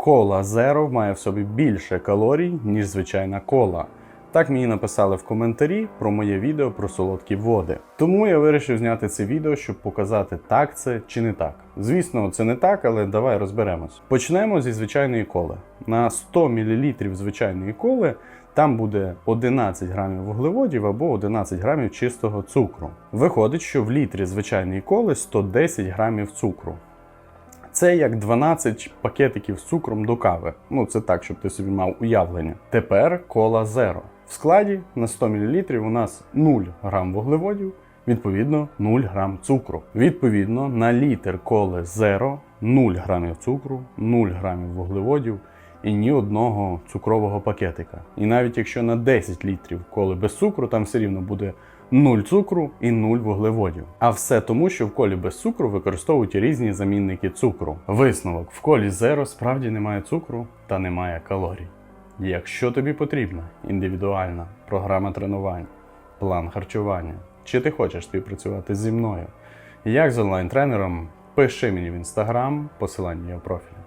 кола Zero має в собі більше калорій, ніж звичайна кола. Так мені написали в коментарі про моє відео про солодкі води. Тому я вирішив зняти це відео, щоб показати, так це чи не так. Звісно, це не так, але давай розберемось. Почнемо зі звичайної коли. На 100 мл звичайної коли там буде 11 грамів вуглеводів або 11 грамів чистого цукру. Виходить, що в літрі звичайної коли 110 грамів цукру. Це як 12 пакетиків з цукром до кави. Ну, це так, щоб ти собі мав уявлення. Тепер кола Zero. В складі на 100 мл у нас 0 грам вуглеводів, відповідно 0 грам цукру. Відповідно, на літр коли Zero 0 грамів цукру, 0 грамів вуглеводів і ні одного цукрового пакетика. І навіть якщо на 10 літрів коли без цукру, там все рівно буде 0 цукру і 0 вуглеводів. А все тому, що в колі без цукру використовують різні замінники цукру. Висновок: в колі Zero справді немає цукру та немає калорій. Якщо тобі потрібна індивідуальна програма тренувань, план харчування, чи ти хочеш співпрацювати зі мною, як з онлайн-тренером, пиши мені в інстаграм, посилання є в профілі.